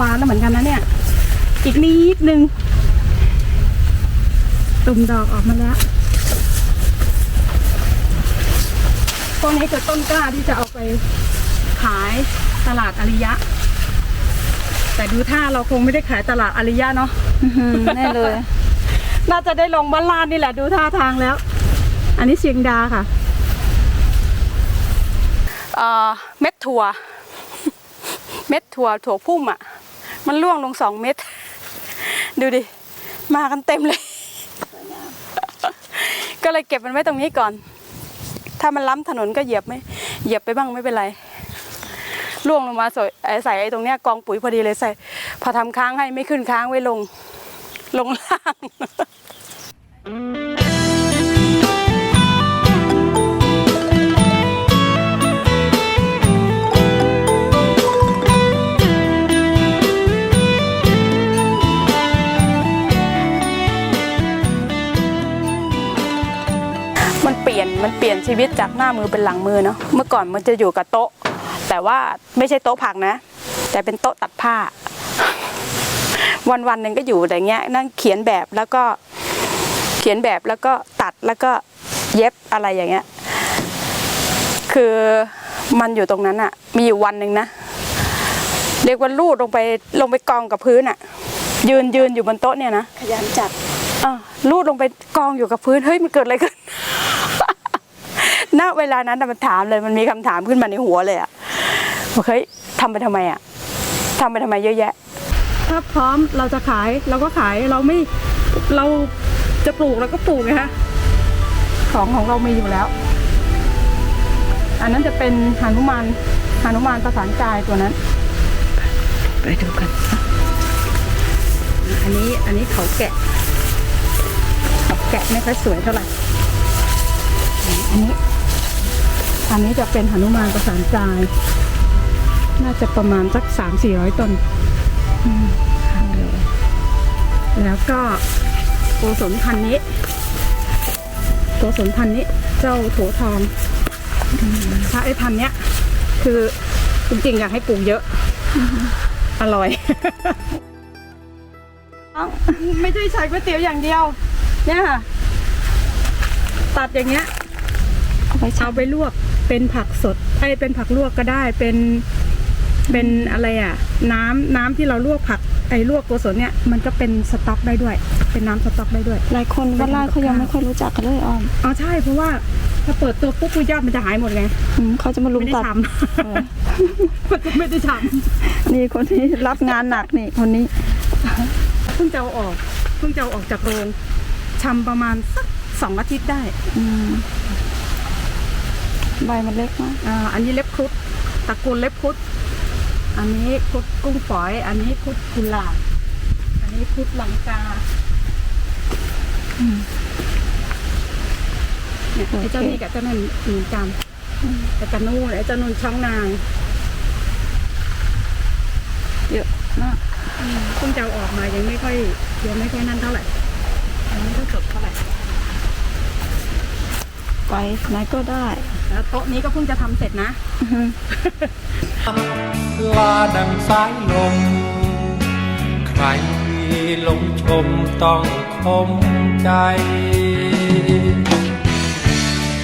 บานแล้วเหมือนกันนะเนี่ย อีกนิดนึง ตุ่มดอกออกมาแล้วพวกนี้คือต้นกล้าที่จะเอาไปขายตลาดอาริยะ แต่ดูท่าเราคงไม่ได้ขายตลาดอาริยะเนาะแน่เลย น่าจะได้ลงบ้านลานนี่แหละดูท่าทางแล้ว อันนี้เชียงดาค่ะเอ่อเม็ดถั่ว เม็ดถั่วถั่วพุ่มอะ มันล่วงลงสองเม็ดดูดิ มากันเต็มเลย ก็เลยเก็บมันไว้ตรงนี้ก่อน ถ้ามันล้ำถนนก็เหยียบไม่เหยียบไปบ้างไม่เป็นไรล่วงลงมาใส่ใส่ไอ้ตรงเนี้ยกองปุ๋ยพอดีเลยใส่ พอทำค้างให้ไม่ขึ้นค้างไว้ลง ลงล่าง มันเปลี่ยนชีวิตจากหน้ามือเป็นหลังมือเนาะเมื่อก่อนมันจะอยู่กับโต๊ะ แต่ว่าไม่ใช่โต๊ะผักนะ แต่เป็นโต๊ะตัดผ้า วันวันๆหนึ่งก็อยู่อย่างเงี้ย นั่งเขียนแบบแล้วก็เขียนแบบแล้วก็ตัดแล้วก็เย็บอะไรอย่างเงี้ย คือมันอยู่ตรงนั้นอะมีอยู่วันหนึ่งนะเรียกว่าลูดลงไปลงไปกองกับพื้นอะยืนยืนอยู่บนโต๊ะเนี่ยนะขยันจัดอะลูดลงไปกองอยู่กับพื้นเฮ้ยมันเกิดอะไรขึ้น ณเวลานั้นน่ะมันถามเลยมันมีคำถามขึ้นมาในหัวเลยอะบอกเฮ้ยทำไปทำไมอะทำไปทำไมเยอะแยะ ถ้าพร้อมเราจะขายเราก็ขายเราไม่เราจะปลูกเราก็ปลูกไงฮะของของเรามีอยู่แล้ว อันนั้นจะเป็นหานุมานหานุมานประสานกายตัวนั้น ไปดูกัน อันนี้อันนี้เขาแกะเขาแกะไม่ค่อยสวยเท่าไหร่อันนี้ อันนี้จะเป็นหนุมานประสานกาย น่าจะประมาณสักสามสี่ร้อยต้นอืมแล้วก็โกศลพันธุ์นี้โกศลพันธุ์นี้เจ้าโถทองถ้าไอ้พันธุ์เนี้ย คือจริงๆอยากให้ปลูกเยอะ อร่อยไม่ใช่ใช้ก๋วยเตี๋ยวอย่างเดียว เนี่ยค่ะ ตัดอย่างเงี้ยเอาไปเอาไปลวก เป็นผักสดไอ้ยเป็นผักลวกก็ได้เป็นเป็นอะไรอะ น้ำน้ำที่เราลวกผักไอ้ลวกโกศลเนี่ยมันก็เป็นสต๊อกได้ด้วย เป็นน้ำสต๊อกได้ด้วย หลายคนว่าล่าเขายังไม่ค่อยรู้จักกันเลยอ้อมอ๋อใช่เพราะว่าถ้าเปิดตัวปุ๊บยอดมันจะหายหมดไงอืมเขาจะมาลุมไม่ได้ตัดทเออำมันไม่ได้ทนี่คนนี้รับงานหนักนี่คนนี้ำเพิ่งจะเอาออกเพิ่งจะเอาออกจากโรงชำประมาณสักสองอาทิตย์ได้อืม ใบมันเล็กมากอ่าอันนี้เล็บครุฑตระกูลเล็บครุฑอันนี้ครุฑกุ้งฝอย อันนี้ครุฑกุหลาบอันนี้ครุฑลังกาเนี่ยไอ้เจ้านี่กับเจ้านั่นเหมือนกันแต่เจ้านู่นไอ้เจ้านู่นช่องนางเยอะมากเพิ่งจะเอาออกมายังไม่ค่อยยังไม่ค่อยนั่นเท่าไหร่ยังไม่ค่อยสดเท่าไหร่ ไปไหนก็ได้แล้วโต๊ะนี้ก็เพิ่งจะทำเสร็จนะอื้อหือลาดังสายลม ใครลงชมต้องคมใจ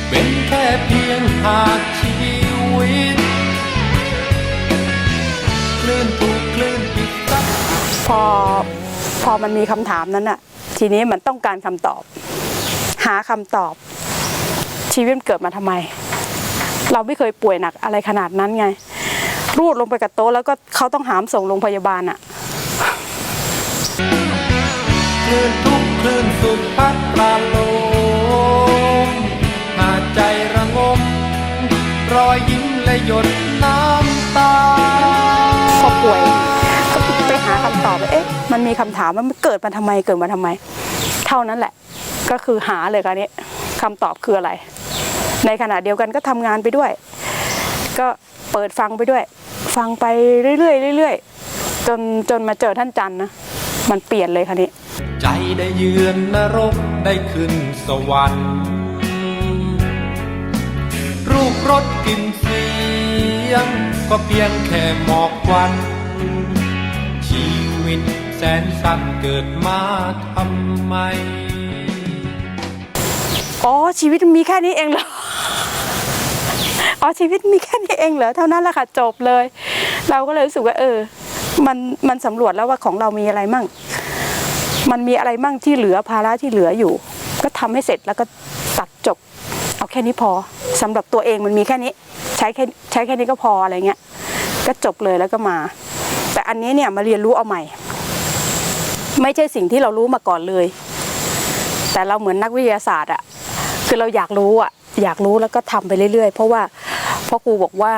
เป็นแค่เพียงหากชีวิตคลื่นถูกคลื่นปิดซัดพอพอมันมีคำถามนั้นอะทีนี้มันต้องการคำตอบ หาคำตอบ ชีวิตมันเกิดมาทำไม เราไม่เคยป่วยหนักอะไรขนาดนั้นไง รูดลงไปกับโต๊ะแล้วก็เขาต้องหามส่งโรงพยาบาลอะคลื่นทุกคลื่นสุดพัดปราโลมหาใจระงม รอยยิ้มและหยดน้ำตาพอป่วยก็ไปหาคำตอบว่าเอ๊ะ มันมีคำถามว่ามันเกิดมาทำไมเกิดมาทำไม เท่านั้นแหละ ก็คือหาเลยกันนี้คำตอบคืออะไร ในขณะเดียวกันก็ทำงานไปด้วย ก็เปิดฟังไปด้วย ฟังไปเรื่อยๆเรื่อยๆจนจนมาเจอท่านจันทร์นะมันเปลี่ยนเลยคันนี้ ใจได้เยือนนรกได้ขึ้นสวรรค์รูปรสกลิ่นเสียง ก็เพียงแค่หมอกควันวิตแสนสักดิ์เกิดมาทำไม อ๋อ ชีวิตมันมีแค่นี้เองเหรอ อ๋อชีวิตมีแค่นี้เองเหรอเท่านั้นแหละค่ะจบเลย เราก็เลยรู้สึกว่าเออ มันมันสำรวจแล้วว่าของเรามีอะไรมั่ง มันมีอะไรมั่งที่เหลือภาระที่เหลืออยู่ ก็ทำให้เสร็จแล้วก็ตัดจบ เอาแค่นี้พอสำหรับตัวเองมันมีแค่นี้ ใช้แค่ใช้แค่นี้ก็พออะไรเงี้ยก็จบเลยแล้วก็มา แต่อันนี้เนี่ยมาเรียนรู้เอาใหม่ ไม่ใช่สิ่งที่เรารู้มาก่อนเลย แต่เราเหมือนนักวิทยาศาสตร์อะคือเราอยากรู้อะ อยากรู้แล้วก็ทำไปเรื่อยๆ เพราะว่าพ่อครูบอกว่า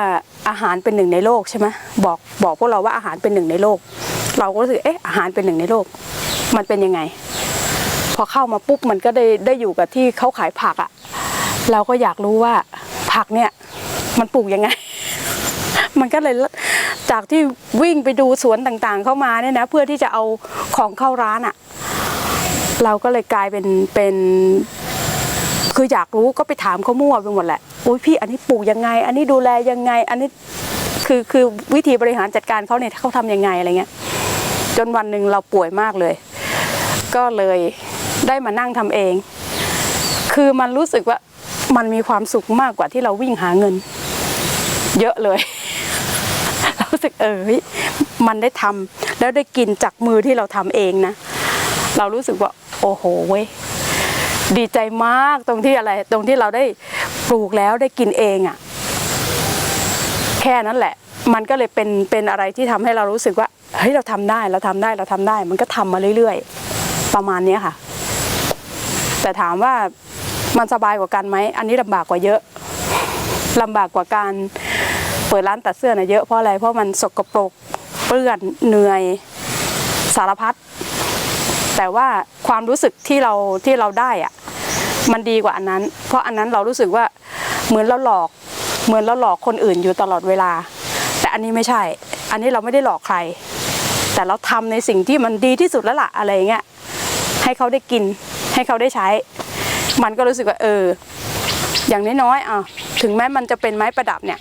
อาหารเป็นหนึ่งในโลกใช่ไหมบอกบอกพวกเราว่าอาหารเป็นหนึ่งในโลก เราก็รู้สึกเอ๊ะอาหารเป็นหนึ่งในโลก มันเป็นยังไง พอเข้ามาปุ๊บมันก็ได้ได้อยู่กับที่เขาขายผักอะเราก็อยากรู้ว่าผักเนี่ยมันปลูกยังไง มันก็เลยจากที่วิ่งไปดูสวนต่างๆ เข้ามาเนี่ยนะเพื่อที่จะเอาของเข้าร้านอะ เราก็เลยกลายเป็นเป็น คืออยากรู้ก็ไปถามเขามั่วไปหมดแหละโอ้ยพี่อันนี้ปลูกยังไง อันนี้ดูแลยังไง อันนี้คือคือวิธีบริหารจัดการเขาเนี่ยเขาทำยังไงอะไรเงี้ย จนวันหนึ่งเราป่วยมากเลย ก็เลยได้มานั่งทำเอง คือมันรู้สึกว่ามันมีความสุขมากกว่าที่เราวิ่งหาเงิน เยอะเลยเรารู้สึกเออเฮ้ยมันได้ทำแล้วได้กินจากมือที่เราทำเองนะ เรารู้สึกว่า โอ้โหเว้ย ดีใจมากตรงที่อะไร ตรงที่เราได้ปลูกแล้วได้กินเองอะ่ะ แค่นั้นแหละ มันก็เลยเป็นเป็นอะไรที่ทำให้เรารู้สึกว่าเฮ้ยเราทำได้เราทำได้เราทำได้ มันก็ทำมาเรื่อยๆ ประมาณเนี้ยค่ะ แต่ถามว่ามันสบายกว่ากันไหมอันนี้ลำบากกว่าเยอะลำบากกว่าการเปิดร้านตัดเสื้อนะเยอะเพราะอะไรเพราะมันสกปรกเปื้อนเหนื่อยสารพัด แต่ว่าความรู้สึกที่เราที่เราได้อะมันดีกว่าอันนั้น เพราะอันนั้นเรารู้สึกว่าเหมือนเราหลอก เหมือนเราหลอกคนอื่นอยู่ตลอดเวลา แต่อันนี้ไม่ใช่ อันนี้เราไม่ได้หลอกใคร แต่เราทำในสิ่งที่มันดีที่สุดแล้วล่ะอะไรเงี้ยให้เขาได้กิน ให้เขาได้ใช้ มันก็รู้สึกว่าเออ อย่างน้อยๆอะถึงแม้มันจะเป็นไม้ประดับเนี่ย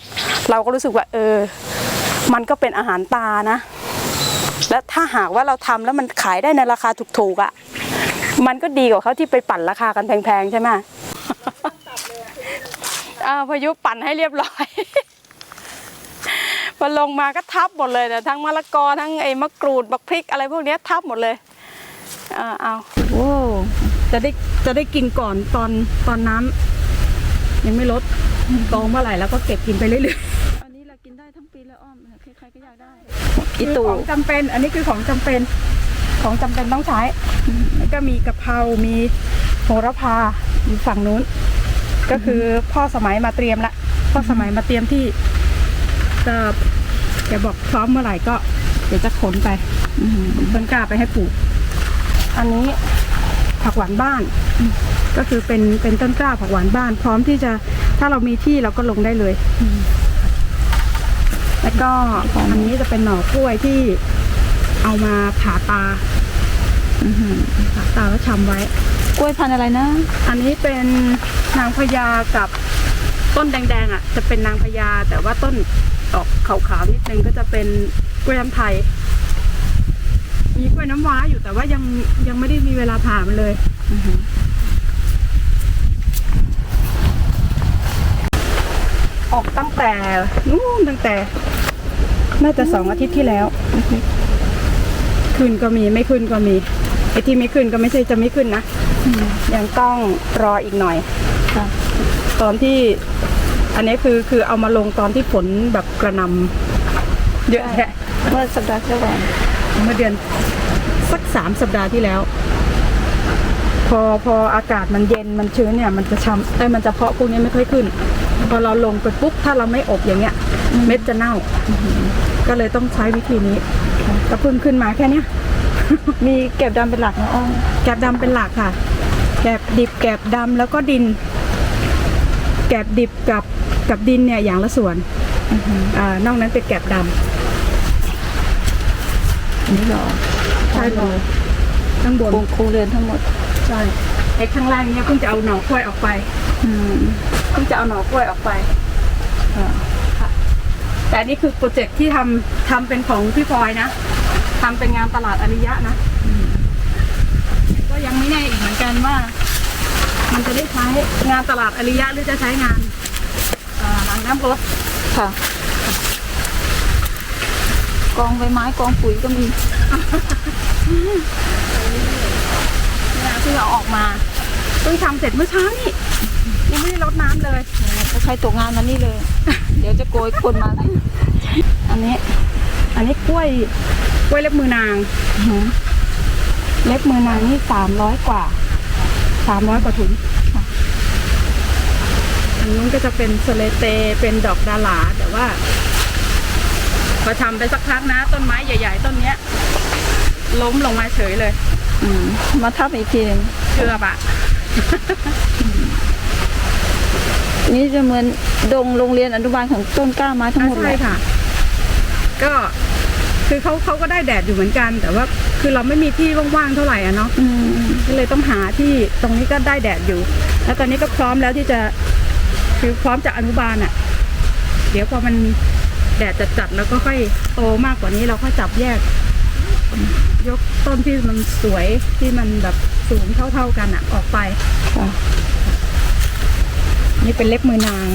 เราก็รู้สึกว่าเออ มันก็เป็นอาหารตานะ แล้วถ้าหากว่าเราทำแล้วมันขายได้ในราคาถูกๆอะ่ะ มันก็ดีกว่าเขาที่ไปปั่นราคากันแพงๆใช่ไหมอ่าพายุปั่นให้เรียบร้อยพอลงมาก็ทับหมดเลยนะทั้งมะละกอทั้งไอ้มะกรูดบักพริกอะไรพวกเนี้ยทับหมดเลยอ่าเอาโอ้จะได้จะได้กินก่อนตอนตอนน้ำยังไม่ลดกองเมื่อไหร่แล้วก็เก็บกินไปเรื่อยอั อีตู่ของจำเป็น อันนี้คือของจำเป็น ของจำเป็นต้องใช้ แล้วก็มีกะเพรา มีโหระพาอยู่ฝั่งนู้น ก็คือพ่อสมัยมาเตรียมละ พ่อสมัยมาเตรียมที่จะแกบอกพร้อมเมื่อไหร่ก็เดี๋ยวจะขนไปต้นกล้าไปให้ปลูก อันนี้ผักหวานบ้าน ก็คือเป็นเป็นต้นกล้าผักหวานบ้าน พร้อมที่จะถ้าเรามีที่เราก็ลงได้เลย แล้วก็อันนี้จะเป็นหน่อกล้วยที่เอามาผ่าตาผ่าตาแล้วชำไว้ กล้วยพันธุ์อะไรนะ อันนี้เป็นนางพญากับต้นแดงๆอะ จะเป็นนางพญาแต่ว่าต้นออกขาวๆนิดนึงก็จะเป็นกล้วยน้ำไทย มีกล้วยน้ำว้าอยู่แต่ว่ายังยังไม่ได้มีเวลาผ่ามันเลยออก ตั้งแต่นู่นตั้งแต่ น่าจะสองอาทิตย์ที่แล้วขึ้นก็มีไม่ขึ้นก็มีไอ้ที่ไม่ขึ้นก็ไม่ใช่จะไม่ขึ้นนะยังต้องรออีกหน่อยค่ะตอนที่ อันนี้คือคือเอามาลงตอนที่ฝนแบบกระหนำเยอะแยะเมื่อสัปดาห์ที่แล้วเมื่อเดือนสักสามสัปดาห์ที่แล้ว พอพออากาศมันเย็นมันชื้นเนี่ย มันจะช้ำแต่มันจะเพาะพวกนี้ไม่ค่อยขึ้น พอเราลงไปปุ๊บถ้าเราไม่อบอย่างเงี้ย เม็ดจะเน่า ก็เลยต้องใช้วิธีนี้ก็เพิ่งขึ้นมาแค่เนี้ยมีเก็บดำเป็นหลักนะอ้อมแกบดำเป็นหลักค่ะ แกบดิบแกบดำแล้วก็ดิน แกบดิบกับกับดินเนี่ยอย่างละส่วนอ่านอกนั้นเป็นแกบดอันนี้หรอำใช่เลยข้างบนปลูกครูเรือนทั้งหมด ใช่ไอ้ข้างล่างเนี่ยเพิ่งจะเอาหน่อกล้วยออกไป อืม เพิ่งจะเอาหน่อกล้วยออกไปค่ะแต่อันนี่คือโปรเจกต์ที่ทำทำเป็นของพี่พลอยนะททำเป็นงานตลาดอริยะนะก็ยังไม่แน่อีกเหมือนกันว่า มันจะได้ใช้งานตลาดอริยะหรือจะใช้งานเอ่อหลังน้ำรถค่ะกองใบไม้กองปุ๋ยก็มีเนี่ยที่เราออกมา เพิ่งทำเสร็จเมื่อเช้านี่ยังไม่ได้รดน้ำเลยถ้าใครตกงานมานี่เลย เดี๋ยวจะโกยคนมา อันนี้ อันนี้กล้วยกล้วยเล็บมือนางเล็บมือนางนี่สามร้อยกว่าสามร้อยกว่าถุงอันนู้นก็จะเป็นสเลเตเป็นดอกดาหลาแต่ว่าพอทำไปสักพักนะ ต้นไม้ใหญ่ ๆ ต้นเนี้ย ล้มลงมาเฉยเลย อืม มาทับอีกทีหนึงเกือบอะ นี่จะเหมือนดงโรงเรียนอนุบาลของต้นกล้าไม้ทั้งหมดเลใช่ยค่ะ ก็คือเขาเขาก็ได้แดดอยู่เหมือนกัน แต่ว่าคือเราไม่มีที่ว่างๆเท่าไหร่อะเนาะอืมก็เลยต้องหาที่ตรงนี้ก็ได้แดดอยู่ แล้วตอนนี้ก็พร้อมแล้วที่จะ คือพร้อมจะอนุบาลอะ่ะเดี๋ยวพอมันแดดจัดๆแล้วก็ค่อยโตมากกว่านี้เราค่อยจับแยก ยกต้นที่มันสวยที่มันแบบ สูงเท่าๆกันอะ่ะออกไป ค่ะ นี่เป็นเล็บมือนาง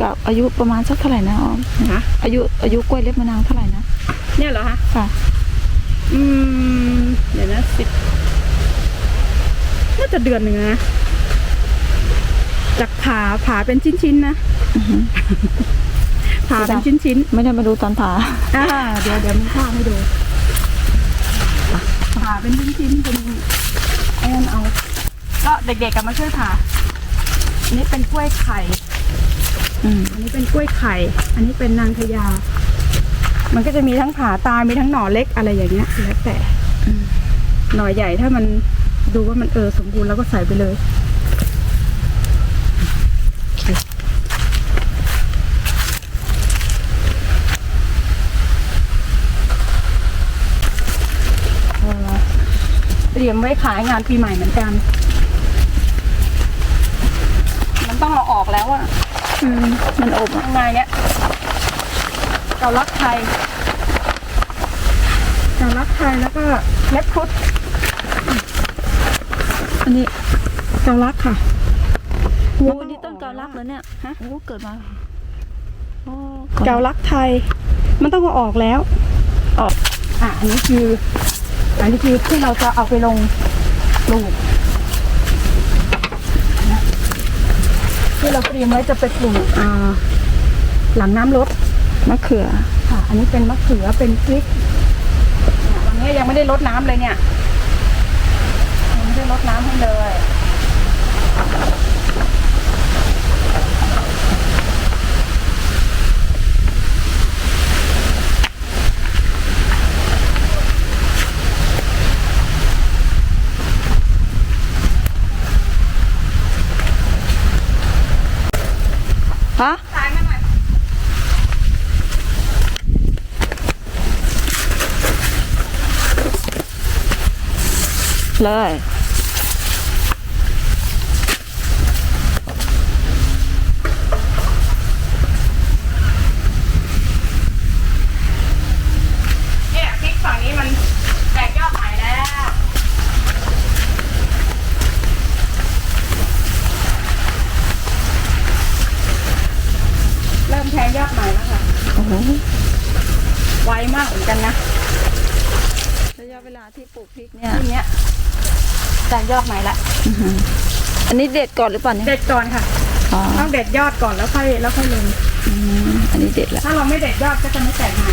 กับอายุประมาณสักเท่าไหร่นะออมนะอายุอายุกล้วยเล็บมะนาวเท่าไหร่นะเนี่ยเหรอคะค่ะ อืมเดี๋ยวนะสิบน่าจะเดือนหนึ่งนะจากผ่าผ่าเป็นชิ้นๆนะผ่าเป็นชิ้นไม่ได้มาดูตอนผ่าๆอ่าเดี๋ยวเดี๋ยวมีภาพให้ดู ผ่าเป็นชิ้นๆเป็นไอ้นั่นเอา ก็เด็กๆกันมาช่วยผ่าอันนี้เป็นกล้วยไข่ อืม อันนี้เป็นกล้วยไข่ อันนี้เป็นนางพญา มันก็จะมีทั้งผ่าตายมีทั้งหน่อเล็กอะไรอย่างเงี้ยแล้วแต่หน่อใหญ่ถ้ามันดูว่ามันเออสมบูรณ์แล้วก็ใส่ไปเลย เอ่อเต รียมไว้ขายงานปีใหม่เหมือนกัน มันต้องเอาออกแล้วอะอืมมันอบอะข้างในเนี้ยเกาลักไทยเกาลักไทยแล้วก็เล็บครุดอันนี้เกาลักค่ะโอ้นี่ต้นเกาลักแล้วเนี่ยฮะโอ้เกิดมาโอ้เกาลักไทย มันต้องเอาออกแล้ว ออก อะ อันนี้คือ อันนี้คือที่เราจะเอาไปลงปลูกนะที่เราเตรียมไว้จะไปปลูกอ่าหลังน้ำลดมะเขือ ค่ะ อันนี้เป็นมะเขือเป็นพริกเนี่ยวันนี้ยังไม่ได้ลดน้ำเลยเนี่ยยังไม่ได้ลดน้ำให้เลย ฮะถ่ายมาหน่อยเลยพริกฝั่งนี้มันแตกยอดใหม่แล้ว เริ่มแทงยอดใหม่แล้วค่ะ โอ้โห ไวมากเหมือนกันนะ ระยะเวลา ที่ปลูกพริกเนี่ยทีเนี้ยแตกยอดใหม่ละอื้อหืออันนี้เด็ดก่อนหรือเปล่าเนี่ยเด็ดก่อนค่ะอ๋อต้องเด็ดยอดก่อนแล้วค่อยแล้วค่อยลงอืมอันนี้เด็ดละถ้าเราไม่เด็ดยอดก็จะไม่แตกใหม่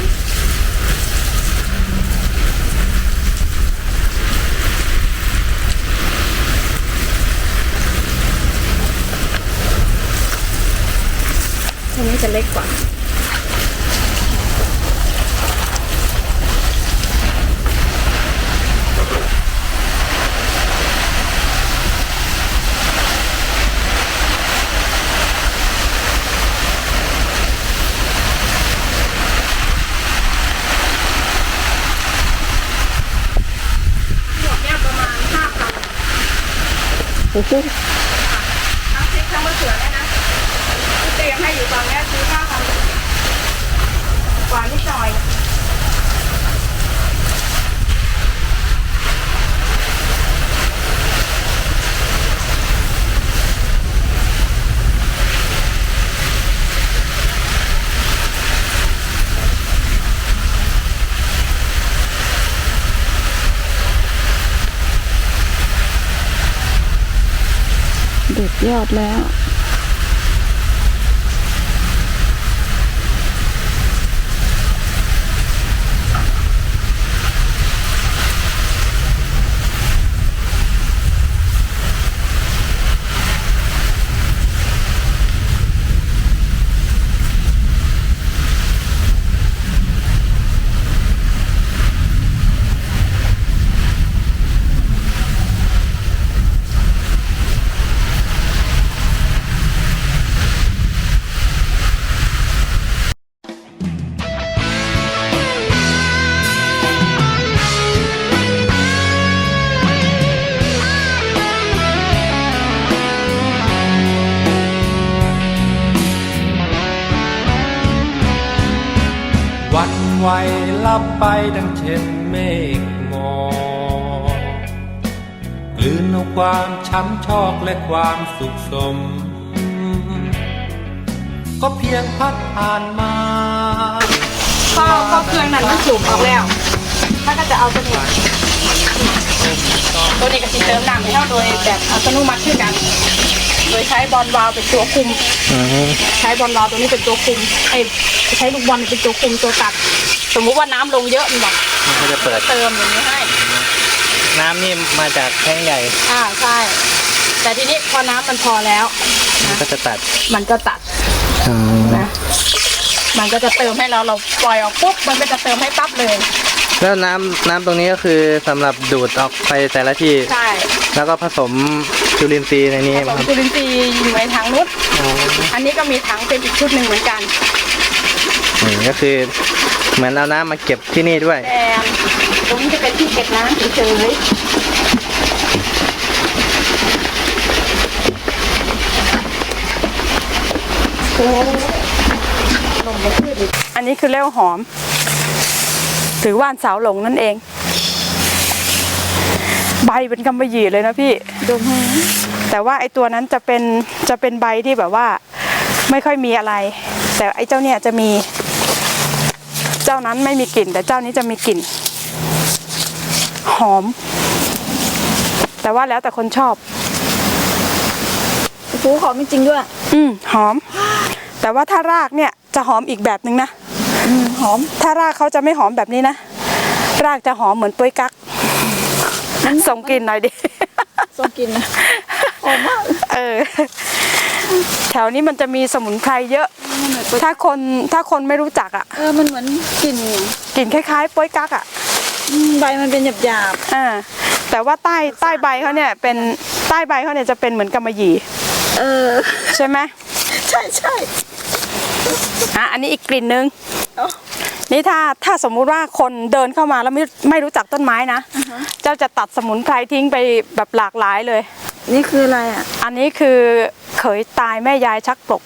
ทีนี้จะเล็กกว่า ซื้อทั้งพริกทั้งมะเขือเนี่ยนะที่เตรียมให้อยู่ตอนนี้คือข้าวความนิดหน่อย ยอดแล้ว สุขสม ก็เพียงพัดผ่านมาพอพอเครื่องนั้นมันสูบออกแล้วถ้าก็จะเอาตัวนี้ตัวนี้ก็สิเติมน้ำให้เราโดยแบบอัตโนมัติขึ้นกัน โดยใช้บอลวาล์วเป็นตัวคุม ใช้บอลวาล์วตัวนี้เป็นตัวคุมไอ้ใช้ลูกบอลเป็นตัวคุมตัวตัด สมมุติว่าน้ำลงเยอะมันบอกมันก็จะเปิดเติมอย่างนี้ให้ น้ำนี่มาจากแท้งใหญ่ อ่าใช่ แต่ทีนี้พอน้ำมันพอแล้ว มันก็จะตัดมันก็ตัดนะมันก็จะเติมให้เราเราปล่อยออกปุ๊บมันก็จะเติมให้ปั๊บเลยแล้วน้ำน้ำตรงนี้ก็คือสำหรับดูดออกไปแต่ละที่ ใช่แล้วก็ผสมจุลินทรีย์ในนี้ผสมจุลินทรีย์อยู่ในถังนู้นอันนี้ก็มีถังเป็นอีกชุดหนึ่งเหมือนกันนี่ก็คือ เหมือนเอาน้ำมาเก็บที่นี่ด้วย แต่ตรงนี้จะเป็นที่เก็บน้ำเฉยๆ อันนี้คือเลี้ยวหอมหรือว่านสาวหลงนั่นเอง ใบเป็นกำมะหยี่เลยนะพี่ดมแต่ว่าไอตัวนั้นจะเป็นจะเป็นใบที่แบบว่า ไม่ค่อยมีอะไร แต่ไอเจ้าเนี่ยจะมี เจ้านั้นไม่มีกลิ่น แต่เจ้านี้จะมีกลิ่น หอม แต่ว่าแล้วแต่คนชอบ โอ้โหหอมจริงๆด้วย อืมหอม แต่ว่าถ้ารากเนี่ยจะหอมอีกแบบนึงนะอืมหอม ถ้ารากเขาจะไม่หอมแบบนี้นะ รากจะหอมเหมือนปุ้ยกั๊กส่งกลิ่นหน่อยดิ ส้มกินนะหอมมากเออ แถวนี้มันจะมีสมุนไพรเยอะถ้าคนถ้าคนไม่รู้จักอะ เออมันเหมือนกลิ่นกลิ่นคล้ายๆป้อยกั๊กอะอืมใบมันเป็นหยาบอ่าแต่ว่าใต้ใต้ใบเขาเนี่ยเป็นใต้ใบเขาเนี่ยจะเป็นเหมือนกำมะหยี่ ๆ เออ ใช่ไหมใช่ใช่อะอันนี้อีกกลิ่นนึงเอานี่ถ้าถ้าสมมุติว่าคนเดินเข้ามาแล้วไม่ไม่รู้จักต้นไม้นะ เจ้าจะตัดสมุนไพรทิ้งไปแบบหลากหลายเลย นี่คืออะไรอะ อันนี้คือเขยตายแม่ยายชักปลก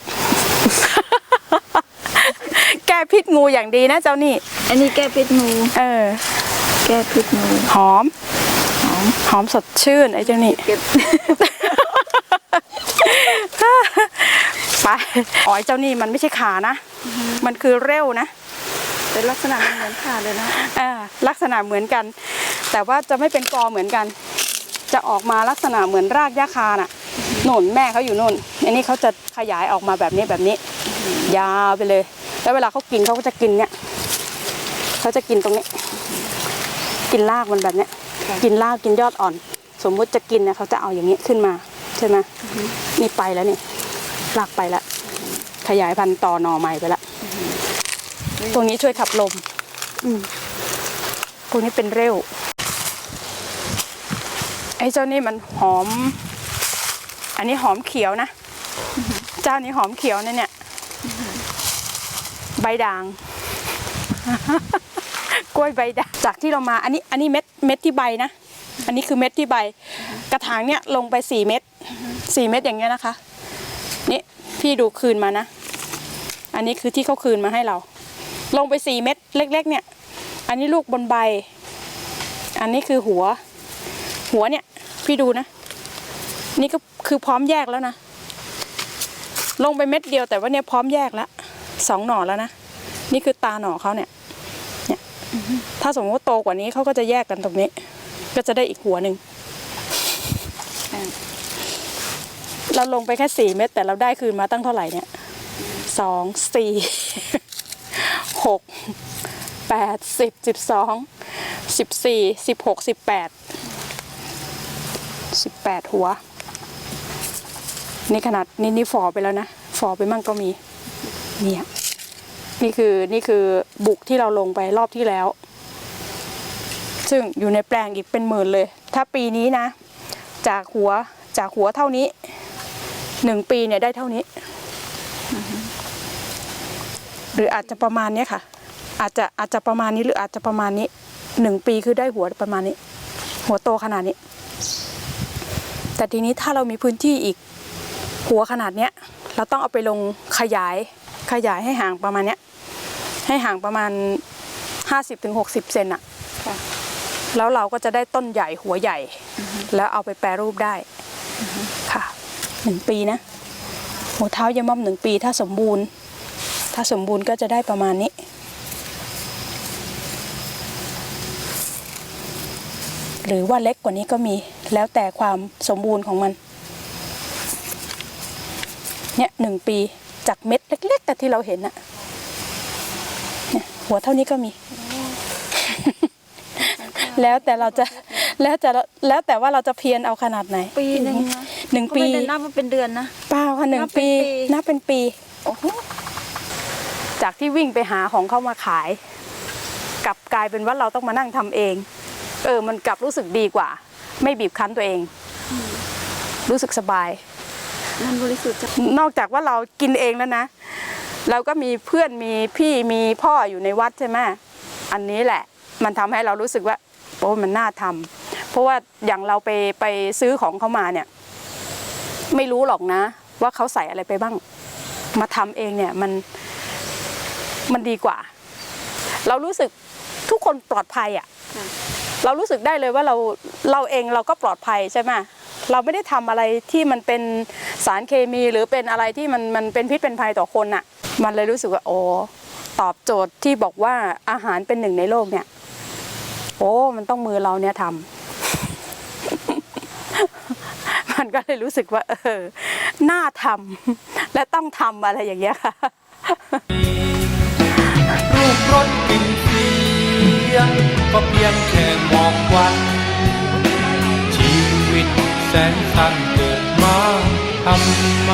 แก้พิษงูอย่างดีนะเจ้านี่ อันนี้แก้พิษงู เออ แก้พิษงู หอม หอม หอมสดชื่นไอ้เจ้านี่เก็บ ไปอ๋อไอ้เจ้านี่มันไม่ใช่ขานะ มันคือเร็วนะเป็นลักษณะมันเหมือนขาดเลยนะอ่าลักษณะเหมือนกัน แต่ว่าจะไม่เป็นกอเหมือนกัน จะออกมาลักษณะเหมือนรากหญ้าคาน่ะโน่นแม่เขาอยู่โน่น อันนี้เขาจะขยายออกมาแบบนี้แบบนี้ ยาวไปเลย แล้วเวลาเขากินเขาก็จะกินเนี่ยเขาจะกินตรงนี้ กินรากมันแบบเนี้ยกินรากกินยอดอ่อน สมมุติจะกินเนี่ยเขาจะเอาอย่างนี้ขึ้นมา ใช่ไหมนี่ไปแล้วนี่รากไปแล้วขยายพันธุ์ต่อหน่อใหม่ไปแล้วตรงนี้ช่วยขับลมอืมพวกนี้เป็นเร็วไอ้เจ้านี่มันหอม อันนี้หอมเขียวนะ เจ้านี้หอมเขียวนะเนี่ย ใบด่าง กล้วยใบด่าง จากที่เรามา อันนี้ อันนี้เม็ด เม็ดที่ใบนะ อันนี้คือเม็ดที่ใบ กระถางเนี่ยลงไปสี่เม็ด สี่เม็ดอย่างเงี้ยนะคะ นี่พี่ดูคืนมานะ อันนี้คือที่เขาคืนมาให้เรา ลงไปสี่เม็ดเล็ก ๆ เนี่ย อันนี้ลูกบนใบ อันนี้คือหัว หัวเนี่ยพี่ดูนะ นี่ก็คือพร้อมแยกแล้วนะ ลงไปเม็ดเดียวแต่ว่าเนี่ยพร้อมแยกแล้วสองหน่อแล้วนะ นี่คือตาหน่อเขาเนี่ยเนี่ย ถ้าสมมติว่าโตกว่านี้เขาก็จะแยกกันตรงนี้ ก็จะได้อีกหัวหนึ่ง เราลงไปแค่สี่เม็ดแต่เราได้คืนมาตั้งเท่าไหร่เนี่ยสองสี่หกแปดสิบสิบสองสิบสี่สิบหกสิบแปดสิบแปดหัว นี่ขนาดนี่นี่ฟอไปแล้วนะฟอไปมั่งก็มีเนี่ยนี่คือนี่คือบุกที่เราลงไปรอบที่แล้ว ซึ่งอยู่ในแปลงอีกเป็นหมื่นเลย ถ้าปีนี้นะ จากหัวจากหัวเท่านี้ หนึ่งปีเนี่ยได้เท่านี้ หรืออาจจะประมาณเนี้ยค่ะ อาจจะอาจจะประมาณนี้หรืออาจจะประมาณนี้หนึ่งปีคือได้หัวประมาณนี้ หัวโตขนาดนี้ แต่ทีนี้ถ้าเรามีพื้นที่อีกหัวขนาดเนี้ย เราต้องเอาไปลงขยายขยายให้ห่างประมาณเนี้ย ให้ห่างประมาณ50-60เซนอะค่ะแล้วเราก็จะได้ต้นใหญ่หัวใหญ่ แล้วเอาไปแปรรูปได้ค่ะ หนึ่งปีนะหัวเท้ายะม่อมหนึ่งปี ถ้าสมบูรณ์ ถ้าสมบูรณ์ก็จะได้ประมาณนี้ หรือว่าเล็กกว่านี้ก็มีแล้วแต่ความสมบูรณ์ของมัน เนี่ยหนึ่งปีจากเม็ดเล็กๆแต่ที่เราเห็นอะเนี่ยหัวเท่านี้ก็มี แล้วแต่เราจะแล้วจะแล้วแต่ว่าเราจะเพียรเอาขนาดไหน ปีหนึ่งนะ หนึ่งก็ปีไม่ได้นับว่าเป็นเดือนนะ เปล่าค่ะหนึ่งนับเป็นปีปีนับเป็นปี โอ้โหจากที่วิ่งไปหาของเข้ามาขาย กลับกลายเป็นว่าเราต้องมานั่งทำเอง เออ มันกลับรู้สึกดีกว่า ไม่บีบคั้นตัวเอง รู้สึกสบาย มันบริสุทธิ์จากนอกจากว่าเรากินเองแล้วนะ เราก็มีเพื่อนมีพี่มีพ่ออยู่ในวัดใช่ไหมอันนี้แหละ มันทำให้เรารู้สึกว่าโอ้มันน่าทำเพราะว่าอย่างเราไปไปซื้อของเขามาเนี่ย ไม่รู้หรอกนะ ว่าเขาใส่อะไรไปบ้าง มาทำเองเนี่ยมันมันดีกว่า เรารู้สึกทุกคนปลอดภัยอะเรารู้สึกได้เลยว่าเราเราเองเราก็ปลอดภัยใช่ไหมเราไม่ได้ทำอะไรที่มันเป็นสารเคมีหรือเป็นอะไรที่มันมันเป็นพิษเป็นภัยต่อคนอะ มันเลยรู้สึกว่าโอ้ตอบโจทย์ที่บอกว่าอาหารเป็นหนึ่งในโลกเนี่ย โอ้มันต้องมือเราเนี่ยทำ มันก็เลยรู้สึกว่า เออ น่าทำและต้องทำอะไรอย่างเงี้ยค่ะรูปรถกลิ่นเสียงก็เพียงแค่มองวัน ชีวิตแสนสั้นเกิดมาทำไม